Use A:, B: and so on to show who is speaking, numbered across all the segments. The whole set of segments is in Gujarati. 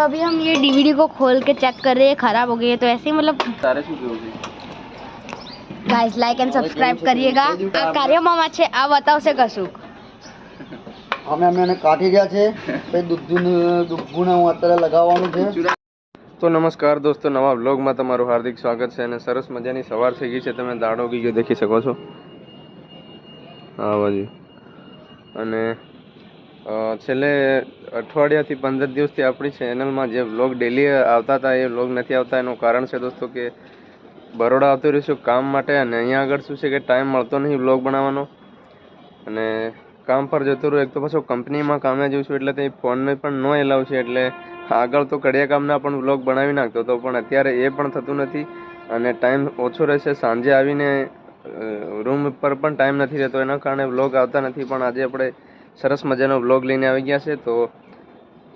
A: तो अभी हम ये डीवीडी को खोल के चेक कर रहे हैं खराब हो गई है तो ऐसे ही मतलब
B: તારે શું કેવું છે
A: ગાઈસ લાઈક એન્ડ સબસ્ક્રાઇબ કરીએગા આ કાર્યમાં છે આ બતાવશે કશું
C: અમે અમે એને કાઢી રહ્યા છે પછી દૂધનું દૂધને હું અત્યારે લગાવવાનું છે
B: તો નમસ્કાર દોસ્તો નવા બ્લોગમાં તમારું હાર્દિક સ્વાગત છે અને સરસ મજાની સવાર થઈ ગઈ છે તમે દાડો ઉગી ગયો દેખી શકો છો આ બાજુ અને અ, છેલ્લે અઠવાડિયાથી પંદર દિવસથી આપણી ચેનલમાં જે વ્લોગ ડેલી આવતા હતા, એ વ્લોગ નથી આવતા. એનું કારણ છે દોસ્તો કે બરોડા આવતો રહીશું કામ માટે અને અહીંયા આગળ શું છે કે ટાઈમ મળતો નહીં વ્લોગ બનાવવાનો. અને કામ પર જતો રહું, એક તો પાછો કંપનીમાં કામે જઉં છું એટલે તે ફોનને પણ ન એલાવ છે, એટલે આગળ તો કડિયા કામના પણ વ્લોગ બનાવી નાખતો હતો, પણ અત્યારે એ પણ થતું નથી અને ટાઈમ ઓછો રહેશે. સાંજે આવીને રૂમ પર પણ ટાઈમ નથી રહેતો, એના કારણે વ્લોગ આવતા નથી, પણ આજે આપણે સરસ મજાનો વ્લોગ લઈને આવી ગયા છે. તો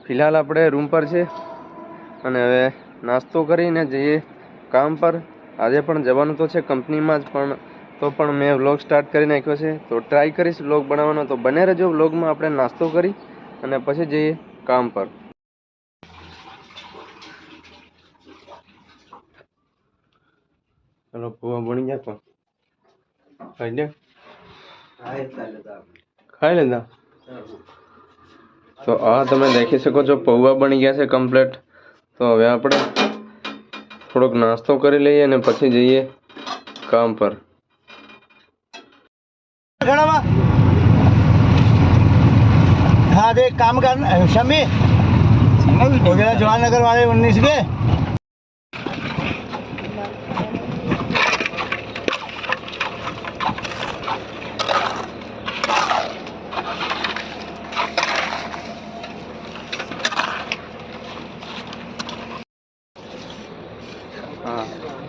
B: ફિલહાલ આપણે રૂમ પર છે. અને હવે નાસ્તો કરીને જઈએ કામ પર. આજે પણ જવાનું તો છે કંપનીમાં જ પણ તો પણ મેં વ્લોગ સ્ટાર્ટ કરી નાખ્યો છે. તો ટ્રાય કરીશ વ્લોગ બનાવવાનો. તો બને રહેજો વ્લોગમાં આપણે નાસ્તો કરી અને પછી જઈએ કામ પર. ચલો પૂવા બની ગયા પણ ખાઈ લે? ખાઈ લેતા? તો આ તમે દેખી શકો છો પૌવા બની ગયા છે કમ્પ્લેટ તો હવે આપણે થોડોક નાસ્તો કરી લઈએ અને પછી જઈએ કામ પર.
C: હા તો એક કામ કર શમી. જવાનગર વાળે ઉન્નીસ
B: બે.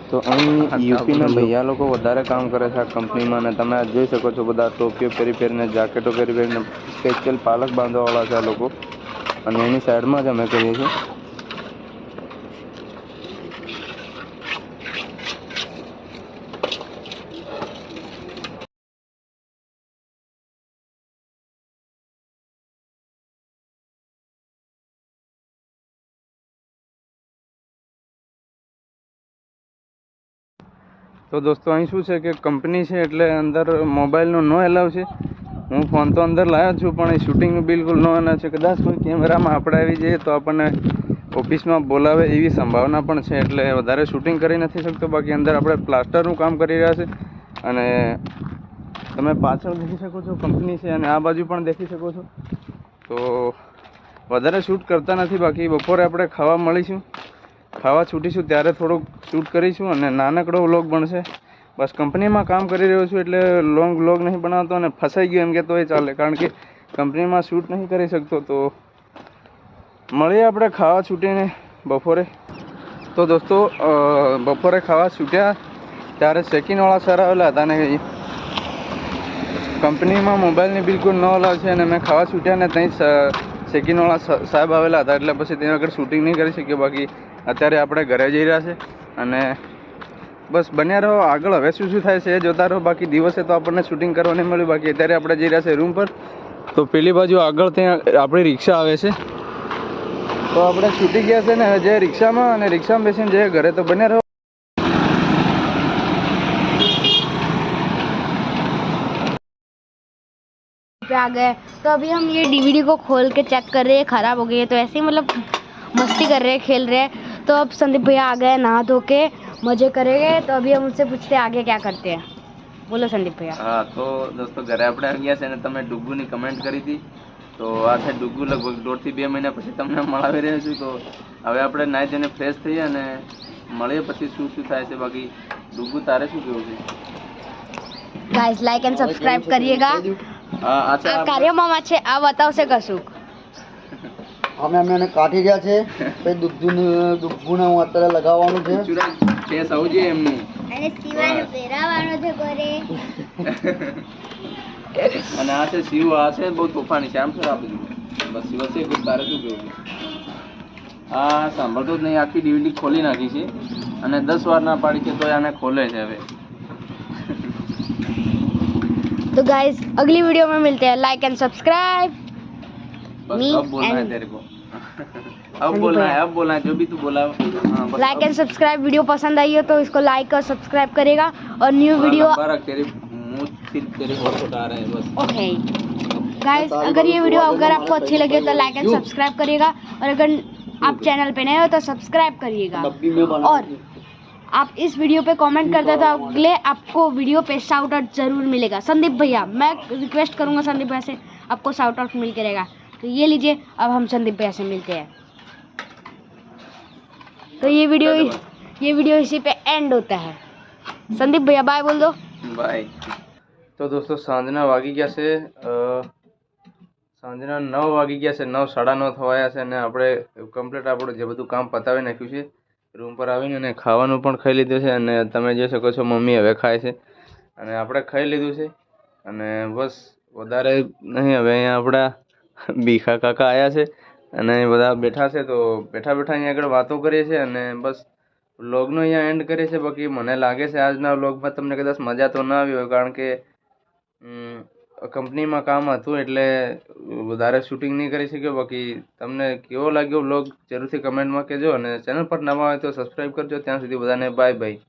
B: તો અહીં યુપીના ભૈયા લોકો વધારે કામ કરે છે આ કંપનીમાં અને તમે જોઈ શકો છો બધા ટોપીઓ પહેરી પહેરીને, જાકેટો પહેરી પહેરીને સ્પેશિયલ પાલક બાંધવાવાળા છે આ લોકો. અને એની સાઈડમાં જ અમે કરીએ છીએ. તો દોસ્તો, અહીં શું છે કે કંપની છે એટલે અંદર મોબાઈલનો નો એલાવ છે. હું ફોન તો અંદર લાવ્યો છું, પણ એ શૂટિંગનું બિલકુલ નો એલાવ છે. કદાચ કોઈ કેમેરામાં આપણે આવી જઈએ તો આપણને ઓફિસમાં બોલાવે એવી સંભાવના પણ છે. એટલે વધારે શૂટિંગ કરી નથી શકતો. બાકી અંદર આપણે પ્લાસ્ટરનું કામ કરી રહ્યા છે. અને તમે પાછળ દેખી શકો છો કંપની છે અને આ બાજુ પણ દેખી શકો છો. તો વધારે શૂટ કરતા નથી. બાકી બપોરે આપણે ખાવા મળીશું. ખાવા છૂટીશું ત્યારે થોડુંક શૂટ કરીશું અને નાનકડો વ્લોગ બનશે. બસ કંપનીમાં કામ કરી રહ્યો છું એટલે લોંગ વ્લોગ નહીં બનાવતો અને ફસાઈ ગયો એમ કે તો એ ચાલે. કારણ કે કંપનીમાં શૂટ નહીં કરી શકતો તો મળીએ આપણે ખાવા છૂટીને બપોરે. તો દોસ્તો બપોરે ખાવા છૂટ્યા. ત્યારે સેકિંગવાળા સર આવેલા હતા અને કંપનીમાં મોબાઈલની બિલકુલ ન અલાવ છે અને મેં ખાવા છૂટ્યા ને ત્યાં સેકિંગવાળા સાહેબ આવેલા હતા એટલે પછી ત્યાં આગળ શૂટિંગ નહીં કરી શક્યો. બાકી અત્યારે આપણે ઘરે જઈ રહ્યા છે અને બસ બન્યા રહો આગળ હવે શું શું થાય છે એ જોતા રહો બાકી દિવસે તો આપણને શૂટિંગ કરવા નહીં મળ્યું બાકી અત્યારે આપણે જઈ રહ્યા છે રૂમ પર તો પેલી બાજુ આગળ ત્યાં આપણી રિક્ષા આવે છે તો આપણે છૂટી ગયા છે ને હવે જે રિક્ષામાં અને રિક્ષામાં બેસીને જઈએ ઘરે તો બન્યા રહો
A: पे आ गए तो अभी हम ये डीवीडी को खोल के चेक कर रहे हैं खराब हो गई है तो ऐसे ही मतलब मस्ती कर रहे हैं खेल रहे हैं तो अब संदीप भैया आ गए नहा धो के मजे करेंगे तो अभी हम उनसे पूछते हैं आगे क्या करते हैं बोलो संदीप भैया
B: હા તો દોસ્તો ઘરે આપણે આવી ગયા છે અને તમે ડુગ્ગુની કમેન્ટ કરી હતી તો આ છે ડુગ્ગુ લગભગ દોઢથી બે મહિના પછી તમને મળાવી રહ્યો છું તો હવે આપણે નાઈ ધોઈને ફ્રેશ થઈએ અને મળીએ પછી શું શું થાય છે બાકી ડુગ્ગુ તારે શું કેવું છે
A: ગાઈસ લાઈક એન્ડ સબસ્ક્રાઇબ કરીએગા
B: હા આ છે
A: આ કાર્યમાં છે આ બતાવશે કશું
C: અમે અમે એને કાઢી રહ્યા છે પછી દૂધનું દૂધને હું અત્યારે લગાવવાનું છે
B: ચૂડા ફેસ આવું જોઈએ એમની
A: અને
B: સીવાનું
A: પહેરાવાનો છે ઘરે
B: અને આ છે શિવ આ છે બહુ તોફાની છે આમ છે આ બધું બસ શિવ છે કે તારે શું કેવું છે આ સાંભળતો જ નહીં આખી ડીવીડી ખોલી નાખી છે અને દસ વાર ના પાડી છે તો આને ખોલે છે હવે
A: तो गाइस अगली वीडियो में मिलते हैं लाइक एंड सब्सक्राइब
B: बस अब बोलना है तेरे को। अब बोलना है अब बोलना है जो भी तू बोला हाँ,
A: लाइक एंड सब्सक्राइब वीडियो पसंद आई हो तो इसको लाइक और सब्सक्राइब करेगा। और न्यू वीडियो
B: मुँह तेरे रहे हैं बस।
A: ओके गाइस अगर ये वीडियो अगर आपको अच्छी लगी तो लाइक एंड सब्सक्राइब करिएगा। और अगर आप चैनल पे नए हो तो सब्सक्राइब करिएगा। और आप इस वीडियो पे कमेंट करते हैं तो अगले आपको वीडियो पे शाउट आउट ज़रूर मिलेगा। संदीप भैया मैं रिक्वेस्ट करूँगा संदीप भैया से आपको शाउट आउट मिल के रहेगा। तो ये लीजिए अब हम संदीप भैया से मिलते हैं तो ये वीडियो ये वीडियो इसी पे एंड होता है संदीप भैया बाय बोल दो
B: બાય તો દોસ્તો સાંજના વાગી ગયા છે અ, સાંજના નવ વાગી ગયા છે નવ સાડા નવ થવાયા છે અને આપણે કમ્પ્લીટ આપણું જે બધું કામ પતાવી નાખ્યું છે રૂમ પર આવીને અને ખાવાનું પણ ખાઈ લીધું છે અને તમે જોઈ શકો છો મમ્મી હવે ખાય છે અને આપણે ખાઈ લીધું છે અને બસ વધારે નહીં હવે અહીંયા આપણા ભીખા કાકા આવ્યા છે અને બધા બેઠા છે તો બેઠા બેઠા અહીંયા આગળ વાતો કરીએ છીએ અને બસ વ્લોગનો અહીંયા એન્ડ કરીએ છીએ. બાકી મને લાગે છે આજના વ્લોગમાં તમને કદાચ મજા તો ના આવી હોય, કારણ કે કંપનીમાં કામ હતું એટલે વધારે શૂટિંગ નહીં કરી શક્યો. બાકી તમને કેવો લાગ્યો વ્લોગ જરૂરથી કમેન્ટમાં કહેજો અને ચેનલ પર નવા હોય તો સબસ્ક્રાઈબ કરજો. ત્યાં સુધી બધાને બાય બાય